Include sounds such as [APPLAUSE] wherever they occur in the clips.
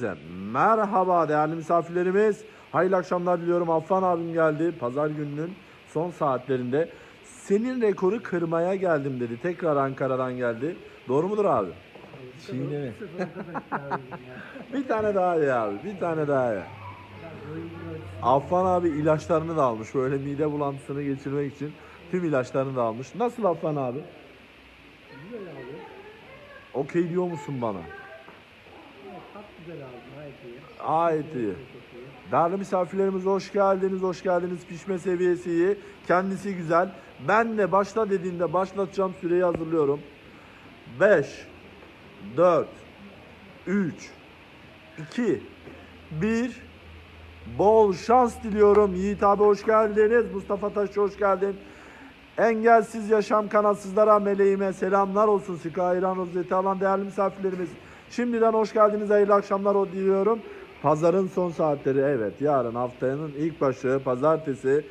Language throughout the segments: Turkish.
Size Merhaba değerli misafirlerimiz. Hayırlı akşamlar diliyorum. Affan abim geldi. Pazar gününün son saatlerinde. Senin rekoru kırmaya geldim dedi. Tekrar Ankara'dan geldi. Doğru mudur abi? Çiğneme. [LAUGHS] Bir tane daha ya abi. Bir tane daha ya. Affan abi ilaçlarını da almış. Böyle mide bulantısını geçirmek için tüm ilaçlarını da almış. Nasıl Affan abi? Güzel abi. Okey diyor musun bana? Güzel abi. Gayet iyi. Gayet. Değerli misafirlerimiz hoş geldiniz, hoş geldiniz. Pişme seviyesi iyi, kendisi güzel. Ben de başla dediğinde başlatacağım süreyi hazırlıyorum. 5, 4, 3, 2, 1. Bol şans diliyorum. Yiğit abi hoş geldiniz. Mustafa Taş hoş geldin. Engelsiz Yaşam kanatsızlara meleğime selamlar olsun. Sika Ayran Rozeti alan değerli misafirlerimiz. Şimdiden hoş geldiniz. Hayırlı akşamlar diliyorum. Pazarın son saatleri evet. Yarın haftanın ilk başı pazartesi.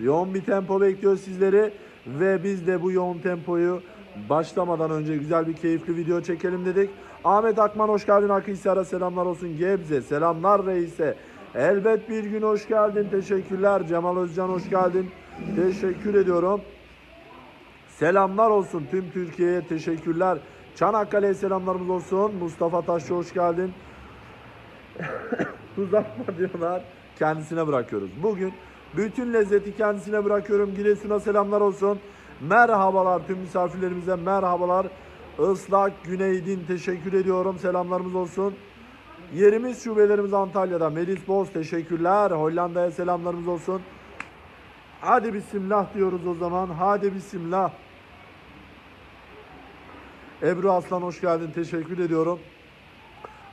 Yoğun bir tempo bekliyor sizleri. Ve biz de bu yoğun tempoyu başlamadan önce güzel bir keyifli video çekelim dedik. Ahmet Akman hoş geldin. Akhisar'a selamlar olsun. Gebze selamlar reise. Elbet bir gün hoş geldin. Teşekkürler. Cemal Özcan hoş geldin. Teşekkür ediyorum. Selamlar olsun tüm Türkiye'ye teşekkürler. Çanakkale'ye selamlarımız olsun. Mustafa Taşçı hoş geldin. Uzatma diyorlar. Kendisine bırakıyoruz. Bugün bütün lezzeti kendisine bırakıyorum. Giresun'a selamlar olsun. Merhabalar tüm misafirlerimize merhabalar. Islak Güneydin teşekkür ediyorum. Selamlarımız olsun. Yerimiz şubelerimiz Antalya'da. Melis Boz teşekkürler. Hollanda'ya selamlarımız olsun. Hadi bismillah diyoruz o zaman. Hadi bismillah. Ebru Aslan hoş geldin. Teşekkür ediyorum.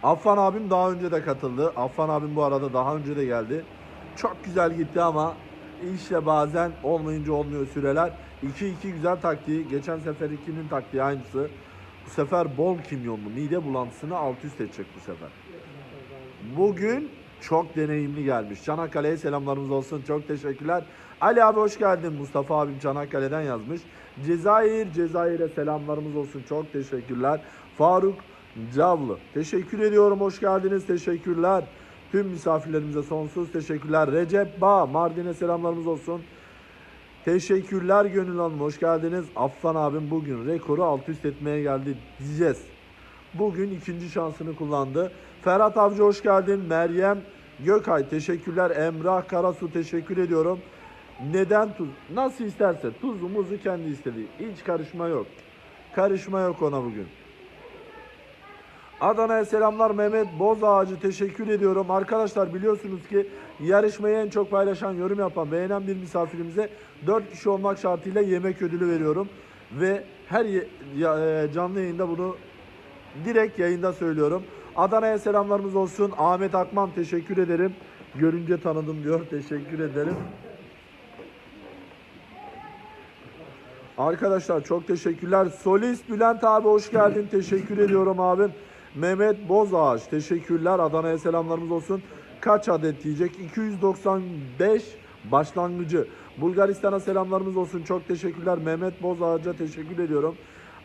Affan abim daha önce de katıldı. Affan abim bu arada daha önce de geldi. Çok güzel gitti ama işte bazen olmayınca olmuyor süreler. 2-2 güzel taktiği. Geçen sefer 2'nin taktiği aynısı. Bu sefer bol kimyonlu mide bulantısını alt üst edecek bu sefer. Bugün çok deneyimli gelmiş. Çanakkale'ye selamlarımız olsun. Çok teşekkürler. Ali abi hoş geldin. Mustafa abim Çanakkale'den yazmış. Cezayir, Cezayir'e selamlarımız olsun. Çok teşekkürler. Faruk Cavlı. Teşekkür ediyorum. Hoş geldiniz. Teşekkürler. Tüm misafirlerimize sonsuz teşekkürler. Recep Bağ, Mardin'e selamlarımız olsun. Teşekkürler Gönül Hanım. Hoş geldiniz. Affan abim bugün rekoru alt üst etmeye geldi diyeceğiz. Bugün ikinci şansını kullandı. Ferhat Avcı hoş geldin. Meryem Gökay teşekkürler. Emrah Karasu teşekkür ediyorum. Neden tuz? Nasıl isterse tuzu muzu kendi istediği. Hiç karışma yok. Karışma yok ona bugün. Adana'ya selamlar Mehmet Bozağacı teşekkür ediyorum. Arkadaşlar biliyorsunuz ki yarışmayı en çok paylaşan, yorum yapan, beğenen bir misafirimize 4 kişi olmak şartıyla yemek ödülü veriyorum. Ve her e, canlı yayında bunu direkt yayında söylüyorum. Adana'ya selamlarımız olsun. Ahmet Akman teşekkür ederim. Görünce tanıdım diyor. Teşekkür ederim. Arkadaşlar çok teşekkürler. Solist Bülent abi hoş geldin. Teşekkür ediyorum abim. Mehmet Bozağaç teşekkürler. Adana'ya selamlarımız olsun. Kaç adet diyecek? 295 başlangıcı. Bulgaristan'a selamlarımız olsun. Çok teşekkürler. Mehmet Bozağaç'a teşekkür ediyorum.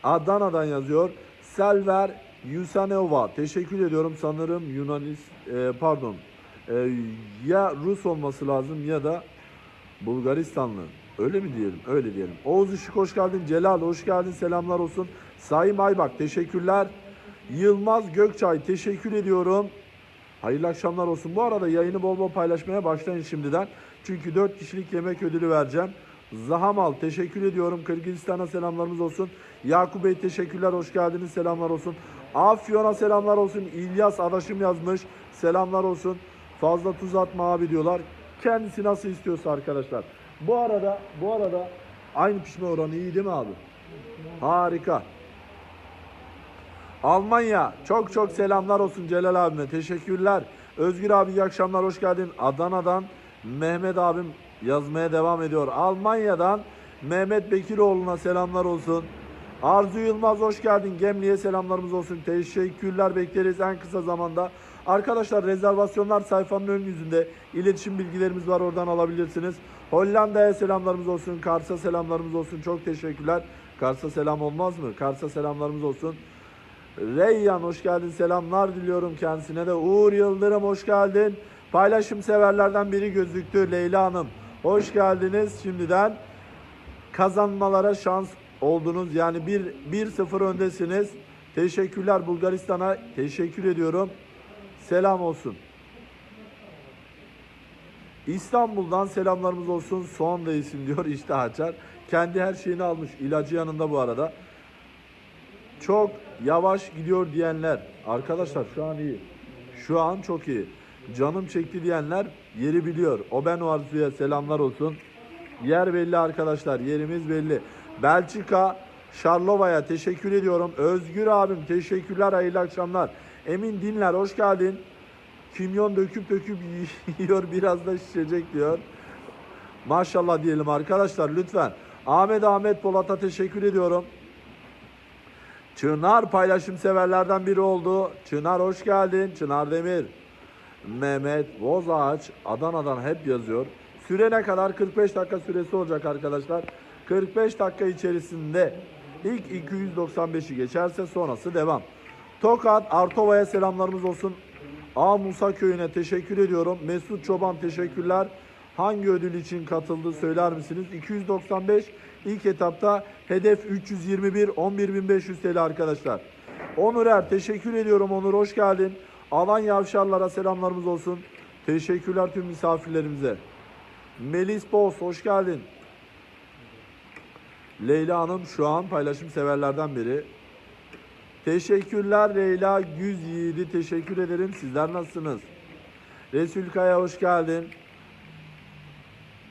Adana'dan yazıyor. Selver Yusanova. Teşekkür ediyorum. Sanırım Yunanist e, pardon. E, ya Rus olması lazım ya da Bulgaristanlı. Öyle mi diyelim? Öyle diyelim. Oğuz Işık hoş geldin. Celal hoş geldin. Selamlar olsun. Sayın Aybak teşekkürler. Yılmaz Gökçay teşekkür ediyorum. Hayırlı akşamlar olsun. Bu arada yayını bol bol paylaşmaya başlayın şimdiden. Çünkü 4 kişilik yemek ödülü vereceğim. Zahamal teşekkür ediyorum. Kırgızistan'a selamlarımız olsun. Yakup Bey teşekkürler. Hoş geldiniz. Selamlar olsun. Afyon'a selamlar olsun. İlyas adaşım yazmış. Selamlar olsun. Fazla tuz atma abi diyorlar. Kendisi nasıl istiyorsa arkadaşlar. Bu arada bu arada aynı pişme oranı iyi değil mi abi? Harika. Almanya çok çok selamlar olsun Celal abime teşekkürler. Özgür abi iyi akşamlar hoş geldin. Adana'dan Mehmet abim yazmaya devam ediyor. Almanya'dan Mehmet Bekiroğlu'na selamlar olsun. Arzu Yılmaz hoş geldin. Gemli'ye selamlarımız olsun. Teşekkürler bekleriz en kısa zamanda. Arkadaşlar rezervasyonlar sayfanın ön yüzünde. İletişim bilgilerimiz var oradan alabilirsiniz. Hollanda'ya selamlarımız olsun. Kars'a selamlarımız olsun. Çok teşekkürler. Kars'a selam olmaz mı? Kars'a selamlarımız olsun. Reyyan hoş geldin. Selamlar diliyorum kendisine de. Uğur Yıldırım hoş geldin. Paylaşım severlerden biri gözüktü. Leyla Hanım hoş geldiniz. Şimdiden kazanmalara şans oldunuz. Yani 1 1-0 öndesiniz. Teşekkürler Bulgaristan'a. Teşekkür ediyorum. Selam olsun. İstanbul'dan selamlarımız olsun. Soğan da isim diyor işte açar. Kendi her şeyini almış. İlacı yanında bu arada. Çok yavaş gidiyor diyenler. Arkadaşlar şu an iyi. Şu an çok iyi. Canım çekti diyenler yeri biliyor. O ben Arzu'ya selamlar olsun. Yer belli arkadaşlar. Yerimiz belli. Belçika Şarlova'ya teşekkür ediyorum. Özgür abim teşekkürler. Hayırlı akşamlar. Emin Dinler hoş geldin. Kimyon döküp döküp [LAUGHS] yiyor biraz da şişecek diyor. Maşallah diyelim arkadaşlar lütfen. Ahmet Ahmet Polat'a teşekkür ediyorum. Çınar paylaşım severlerden biri oldu. Çınar hoş geldin. Çınar Demir. Mehmet Bozağaç Adana'dan hep yazıyor. Süre ne kadar? 45 dakika süresi olacak arkadaşlar. 45 dakika içerisinde ilk 295'i geçerse sonrası devam. Tokat Artova'ya selamlarımız olsun. A Musa köyüne teşekkür ediyorum. Mesut Çoban teşekkürler. Hangi ödül için katıldı söyler misiniz? 295 ilk etapta hedef 321 11500 TL arkadaşlar. Onur Er teşekkür ediyorum Onur hoş geldin. Alan Yavşarlara selamlarımız olsun. Teşekkürler tüm misafirlerimize. Melis Boz hoş geldin. Leyla Hanım şu an paylaşım severlerden biri. Teşekkürler Leyla Güz Yiğidi teşekkür ederim. Sizler nasılsınız? Resul Kaya hoş geldin.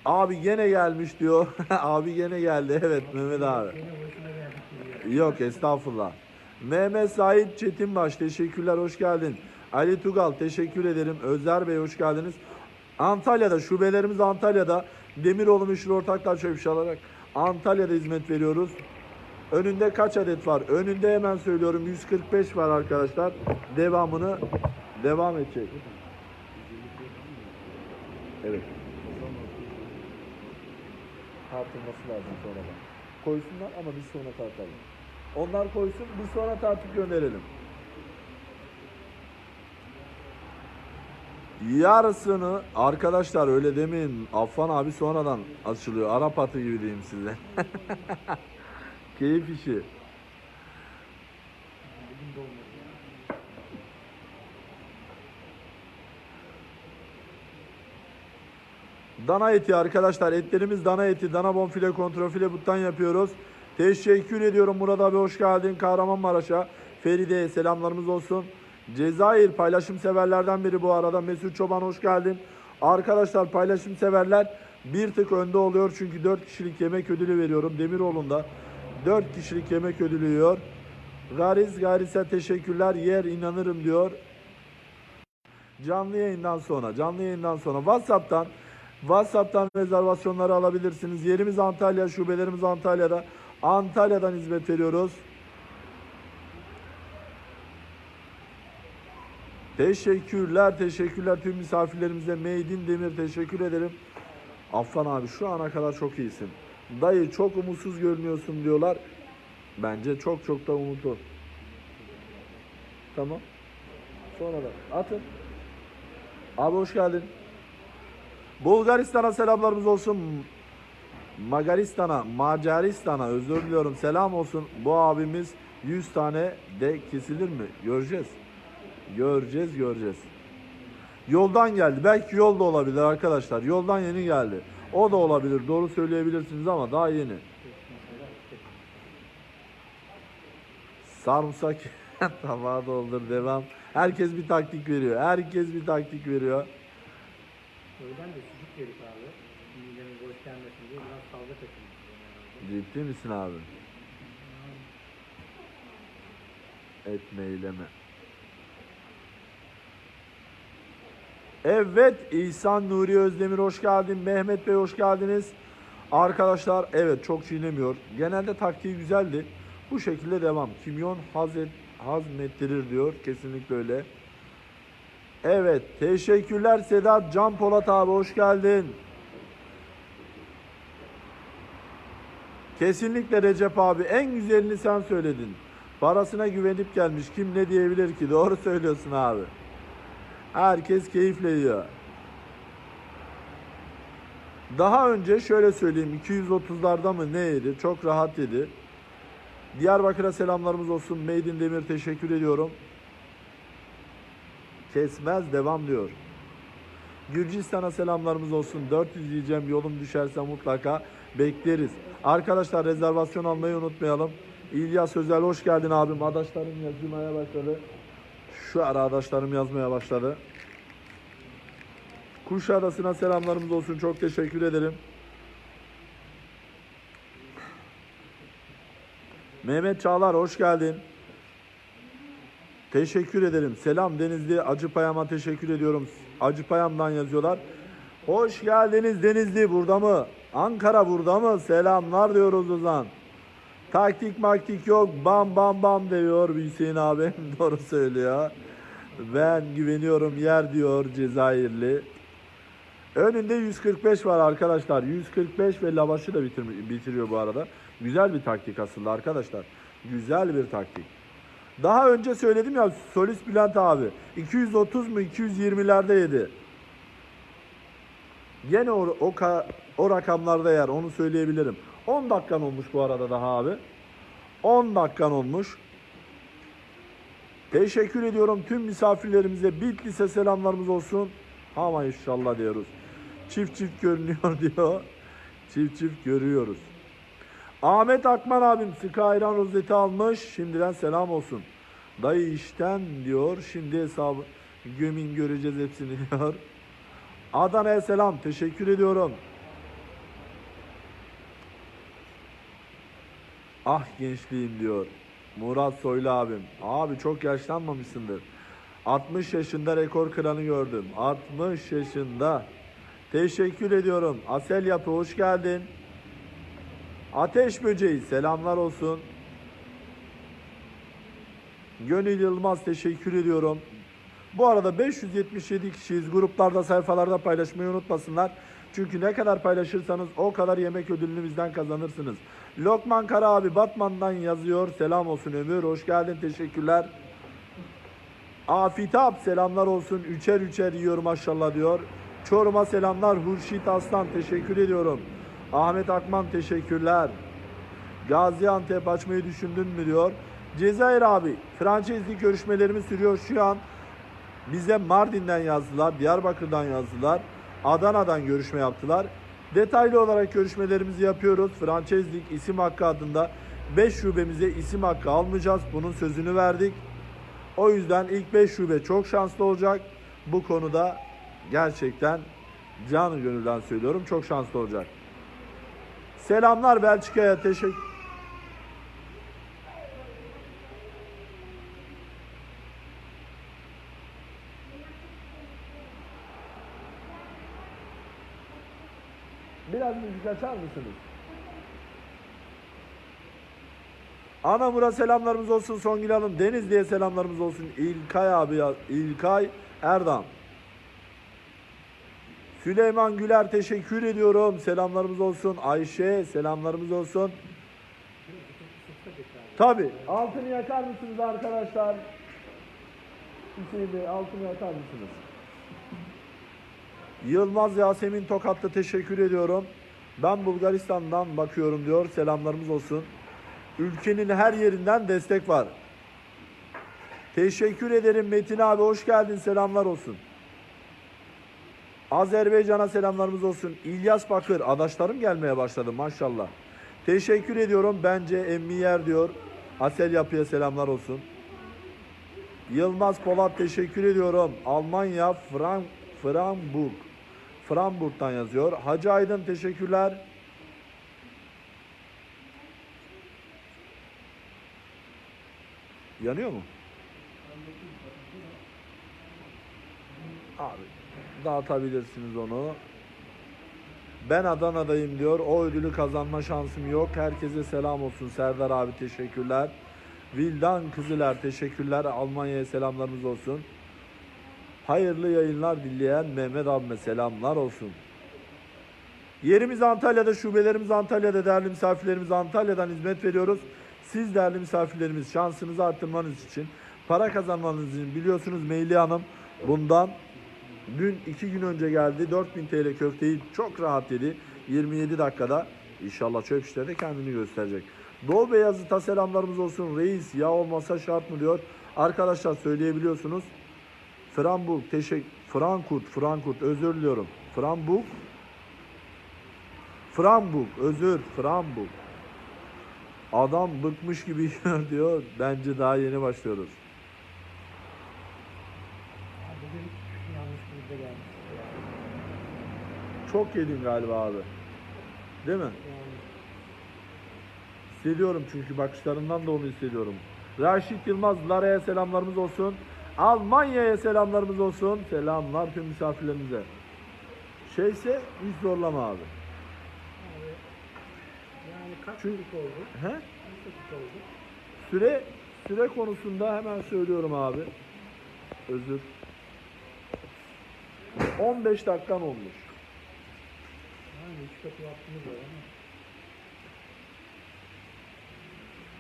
Abi gene gelmiş diyor. [LAUGHS] abi gene geldi. Evet Mehmet abi. Yok estağfurullah. Mehmet Sait Çetinbaş teşekkürler hoş geldin. Ali Tugal teşekkür ederim. Özler Bey hoş geldiniz. Antalya'da şubelerimiz Antalya'da. Demiroğlu Meşhur Ortaklar Çöpüşü alarak Antalya'da hizmet veriyoruz. Önünde kaç adet var? Önünde hemen söylüyorum 145 var arkadaşlar. Devamını devam edecek. Evet. Tartılması lazım sonradan. Koysunlar ama biz sonra tartalım. Onlar koysun biz sonra tartıp gönderelim. Yarısını arkadaşlar öyle demeyin. Affan abi sonradan açılıyor. Arap atı gibi diyeyim size. [LAUGHS] Keyif işi. Dana eti arkadaşlar. Etlerimiz dana eti, dana bonfile, kontrofile buttan yapıyoruz. Teşekkür ediyorum Murat abi hoş geldin Kahramanmaraş'a. Feride'ye selamlarımız olsun. Cezayir paylaşım severlerden biri bu arada. Mesut Çoban hoş geldin. Arkadaşlar paylaşım severler bir tık önde oluyor çünkü 4 kişilik yemek ödülü veriyorum Demiroğlu'nda. 4 kişilik yemek ödülü. Gariz Garis'e teşekkürler. Yer inanırım diyor. Canlı yayından sonra, canlı yayından sonra WhatsApp'tan WhatsApp'tan rezervasyonları alabilirsiniz. Yerimiz Antalya, şubelerimiz Antalya'da. Antalya'dan hizmet veriyoruz. Teşekkürler, teşekkürler tüm misafirlerimize. Meydin Demir teşekkür ederim. Affan abi şu ana kadar çok iyisin. Dayı çok umutsuz görünüyorsun diyorlar. Bence çok çok da umutlu. Tamam. Sonra da atın. Abi hoş geldin. Bulgaristan'a selamlarımız olsun. Magaristan'a, Macaristan'a özür diliyorum. Selam olsun. Bu abimiz 100 tane de kesilir mi? Göreceğiz. Göreceğiz, göreceğiz. Yoldan geldi. Belki yol da olabilir arkadaşlar. Yoldan yeni geldi. O da olabilir. Doğru söyleyebilirsiniz ama daha yeni. Sarımsak [LAUGHS] tabağa doldur devam. Herkes bir taktik veriyor. Herkes bir taktik veriyor. Öğlen de sucuk yedik abi. Midemiz boş gelmesin diye biraz fazla kaçırmışız. Ciddi misin abi? Etme eyleme. Evet İhsan Nuri Özdemir hoş geldin. Mehmet Bey hoş geldiniz. Arkadaşlar evet çok çiğnemiyor. Genelde taktiği güzeldi. Bu şekilde devam. Kimyon hazet, hazmettirir diyor. Kesinlikle öyle. Evet teşekkürler Sedat Can Polat abi hoş geldin. Kesinlikle Recep abi en güzelini sen söyledin. Parasına güvenip gelmiş. Kim ne diyebilir ki? Doğru söylüyorsun abi. Herkes keyifle yiyor. Daha önce şöyle söyleyeyim 230'larda mı ne yedi? Çok rahat yedi. Diyarbakır'a selamlarımız olsun. Made in Demir teşekkür ediyorum. Kesmez devam diyor. Gürcistan'a selamlarımız olsun. 400 yiyeceğim yolum düşerse mutlaka bekleriz. Arkadaşlar rezervasyon almayı unutmayalım. İlyas Özel hoş geldin abim. Adaşlarım yazmaya başladı. Şu ara adaşlarım yazmaya başladı. Kuşadası'na selamlarımız olsun. Çok teşekkür ederim. Mehmet Çağlar hoş geldin. Teşekkür ederim. Selam Denizli Acıpayam'a teşekkür ediyorum. Acıpayam'dan yazıyorlar. Hoş geldiniz Denizli burada mı? Ankara burada mı? Selamlar diyoruz o zaman. Taktik maktik yok. Bam bam bam diyor Hüseyin abi. [LAUGHS] Doğru söylüyor. Ben güveniyorum yer diyor Cezayirli. Önünde 145 var arkadaşlar. 145 ve lavaşı da bitir- bitiriyor bu arada. Güzel bir taktik aslında arkadaşlar. Güzel bir taktik. Daha önce söyledim ya Solis Bülent abi. 230 mu 220'lerde yedi. Gene o, o, o rakamlarda yer onu söyleyebilirim. 10 dakikan olmuş bu arada daha abi. 10 dakikan olmuş. Teşekkür ediyorum tüm misafirlerimize. Bitlis'e selamlarımız olsun. Ama inşallah diyoruz. Çift çift görünüyor [LAUGHS] diyor. Çift çift görüyoruz. Ahmet Akman abim sıkı ayran rozeti almış. Şimdiden selam olsun. Dayı işten diyor. Şimdi hesabı gömin göreceğiz hepsini [LAUGHS] diyor. Adana'ya selam. Teşekkür ediyorum. Ah gençliğim diyor. Murat Soylu abim. Abi çok yaşlanmamışsındır. 60 yaşında rekor kıranı gördüm. 60 yaşında. Teşekkür ediyorum. Asel Yapı hoş geldin. Ateş böceği selamlar olsun. Gönül Yılmaz teşekkür ediyorum. Bu arada 577 kişiyiz. Gruplarda, sayfalarda paylaşmayı unutmasınlar. Çünkü ne kadar paylaşırsanız o kadar yemek ödülünü bizden kazanırsınız. Lokman Kara abi Batman'dan yazıyor. Selam olsun Ömür. Hoş geldin. Teşekkürler. Afitap selamlar olsun. Üçer üçer yiyor maşallah diyor. Çorum'a selamlar. Hurşit Aslan teşekkür ediyorum. Ahmet Akman teşekkürler. Gaziantep açmayı düşündün mü diyor. Cezayir abi fransızlık görüşmelerimiz sürüyor şu an. Bize Mardin'den yazdılar, Diyarbakır'dan yazdılar, Adana'dan görüşme yaptılar. Detaylı olarak görüşmelerimizi yapıyoruz. Fransızlık isim hakkı adında 5 şubemize isim hakkı almayacağız. Bunun sözünü verdik. O yüzden ilk 5 şube çok şanslı olacak. Bu konuda gerçekten canı gönülden söylüyorum çok şanslı olacak. Selamlar Belçika'ya teşekkür Biraz müzik açar mısınız? Anamur'a selamlarımız olsun Songül Hanım. Denizli'ye selamlarımız olsun. İlkay abi. İlkay Erdem. Süleyman Güler teşekkür ediyorum. Selamlarımız olsun. Ayşe selamlarımız olsun. Tabi. Altını yakar mısınız arkadaşlar? Hüseyin Bey altını yakar mısınız? Yılmaz Yasemin Tokat'ta teşekkür ediyorum. Ben Bulgaristan'dan bakıyorum diyor. Selamlarımız olsun. Ülkenin her yerinden destek var. Teşekkür ederim Metin abi hoş geldin selamlar olsun. Azerbaycan'a selamlarımız olsun. İlyas Bakır adaşlarım gelmeye başladı maşallah. Teşekkür ediyorum bence emmi yer diyor. Asel yapıya selamlar olsun. Yılmaz Polat teşekkür ediyorum. Almanya Frank Framburg. Frankfurt'tan yazıyor. Hacı Aydın teşekkürler. Yanıyor mu? Abi dağıtabilirsiniz onu. Ben Adana'dayım diyor. O ödülü kazanma şansım yok. Herkese selam olsun. Serdar abi teşekkürler. Vildan Kızıler teşekkürler. Almanya'ya selamlarımız olsun. Hayırlı yayınlar dileyen Mehmet abime selamlar olsun. Yerimiz Antalya'da, şubelerimiz Antalya'da, değerli misafirlerimiz Antalya'dan hizmet veriyoruz. Siz değerli misafirlerimiz şansınızı arttırmanız için, para kazanmanız için biliyorsunuz Meyli Hanım bundan dün iki gün önce geldi. 4000 TL köfteyi çok rahat yedi. 27 dakikada. İnşallah çöp işleri de kendini gösterecek. Doğu Beyazıt'a selamlarımız olsun. Reis yağ olmasa şart mı diyor. Arkadaşlar söyleyebiliyorsunuz. Framburg, teşekkür Frankfurt, Frankfurt özür diliyorum. Framburg Framburg, özür, Framburg. Adam bıkmış gibi [LAUGHS] diyor. Bence daha yeni başlıyoruz. Çok yedin galiba abi. Değil mi? Hissediyorum çünkü bakışlarından da onu hissediyorum. Raşit Yılmaz, Lara'ya selamlarımız olsun. Almanya'ya selamlarımız olsun. Selamlar tüm misafirlerimize. Şeyse hiç zorlama abi. Yani kaç Çünkü- dakika oldu? He? Kaç dakika oldu? Süre süre konusunda hemen söylüyorum abi. Özür. 15 dakikan olmuş. Yani üç katı vaktimiz var ama.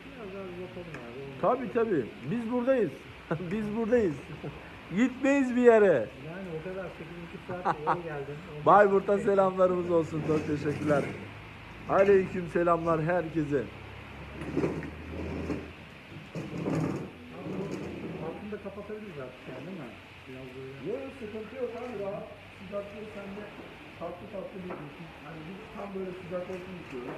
Biraz daha uzatalım abi. olmaz. Tabi tabi. Biz buradayız. [LAUGHS] Biz buradayız. Gitmeyiz bir yere. Yani o kadar 8,5 saat yol [LAUGHS] geldim. Bayburt'a selamlarımız olsun. Çok teşekkürler. Aleyküm selamlar herkese. Altını da kapatabiliriz artık yani değil mi? Biraz böyle. Yok sıkıntı yok abi rahat. Sıcaklığı sende tatlı tatlı bir Hani biz tam böyle sıcak olsun istiyoruz.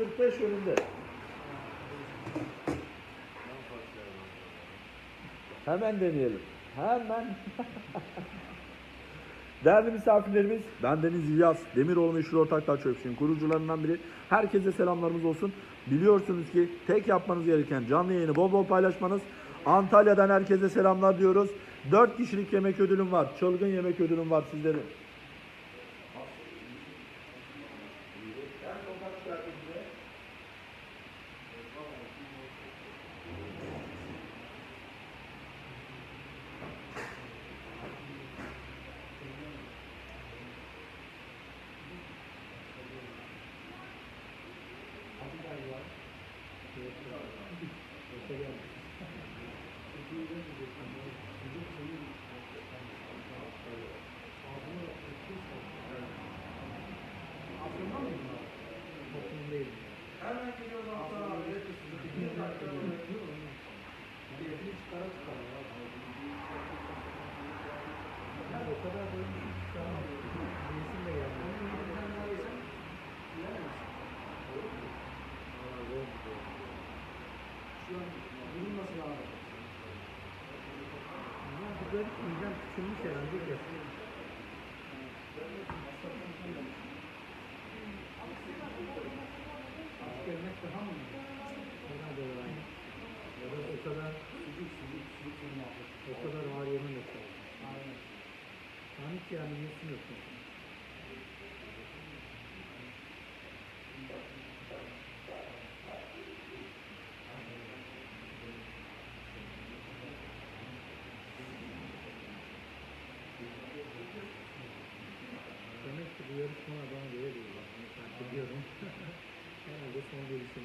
145 önünde. Hemen deneyelim. Hemen. [LAUGHS] Değerli misafirlerimiz, ben Deniz İlyas, Demiroğlu Meşhur Ortaklar Çöpçü'nün kurucularından biri. Herkese selamlarımız olsun. Biliyorsunuz ki tek yapmanız gereken canlı yayını bol bol paylaşmanız. Antalya'dan herkese selamlar diyoruz. 4 kişilik yemek ödülüm var. Çılgın yemek ödülüm var sizlerin. Toplum değil. Hemen geliyoruz Hasan abi. Ya o kadar doymuş ki şu an yesim de geldi. Ya bu garip midem küçülmüş herhalde ki. Gelmek daha mı? Herhalde öyle. Ya da o kadar o kadar ağır yemin yok. Aynen. Hiç yani yesim yok. Demek ki bu yarışma bana göre değil. Bak, bunu fark ediyorum. Herhalde son gelişim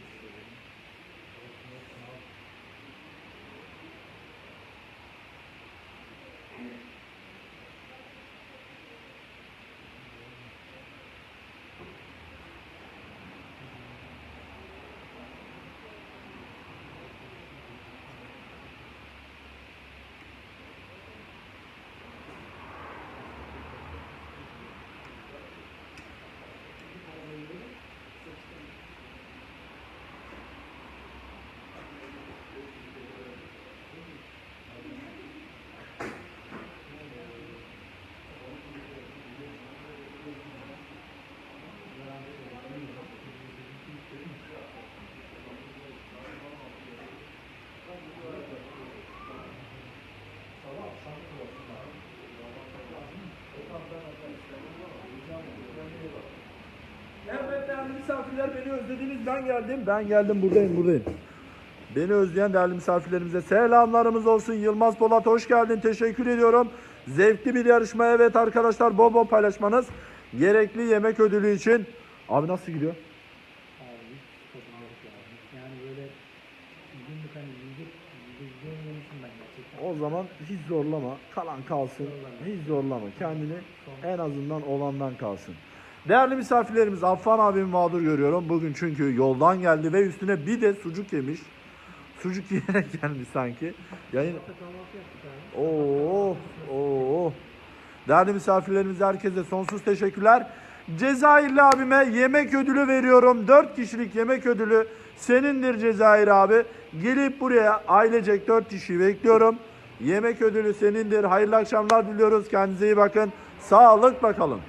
istiyorum. misafirler beni özlediniz. Ben geldim. Ben geldim buradayım buradayım. Beni özleyen değerli misafirlerimize selamlarımız olsun. Yılmaz Polat hoş geldin. Teşekkür ediyorum. Zevkli bir yarışma. Evet arkadaşlar bol bol paylaşmanız gerekli yemek ödülü için. Abi nasıl gidiyor? O zaman hiç zorlama. Kalan kalsın. Hiç zorlama. Kendini en azından olandan kalsın. Değerli misafirlerimiz Affan abimi mağdur görüyorum. Bugün çünkü yoldan geldi ve üstüne bir de sucuk yemiş. Sucuk [LAUGHS] yiyerek gelmiş sanki. Yayın... Oo, oo. Değerli misafirlerimize herkese sonsuz teşekkürler. Cezayirli abime yemek ödülü veriyorum. 4 kişilik yemek ödülü senindir Cezayir abi. Gelip buraya ailecek 4 kişi bekliyorum. Yemek ödülü senindir. Hayırlı akşamlar diliyoruz. Kendinize iyi bakın. Sağlık bakalım.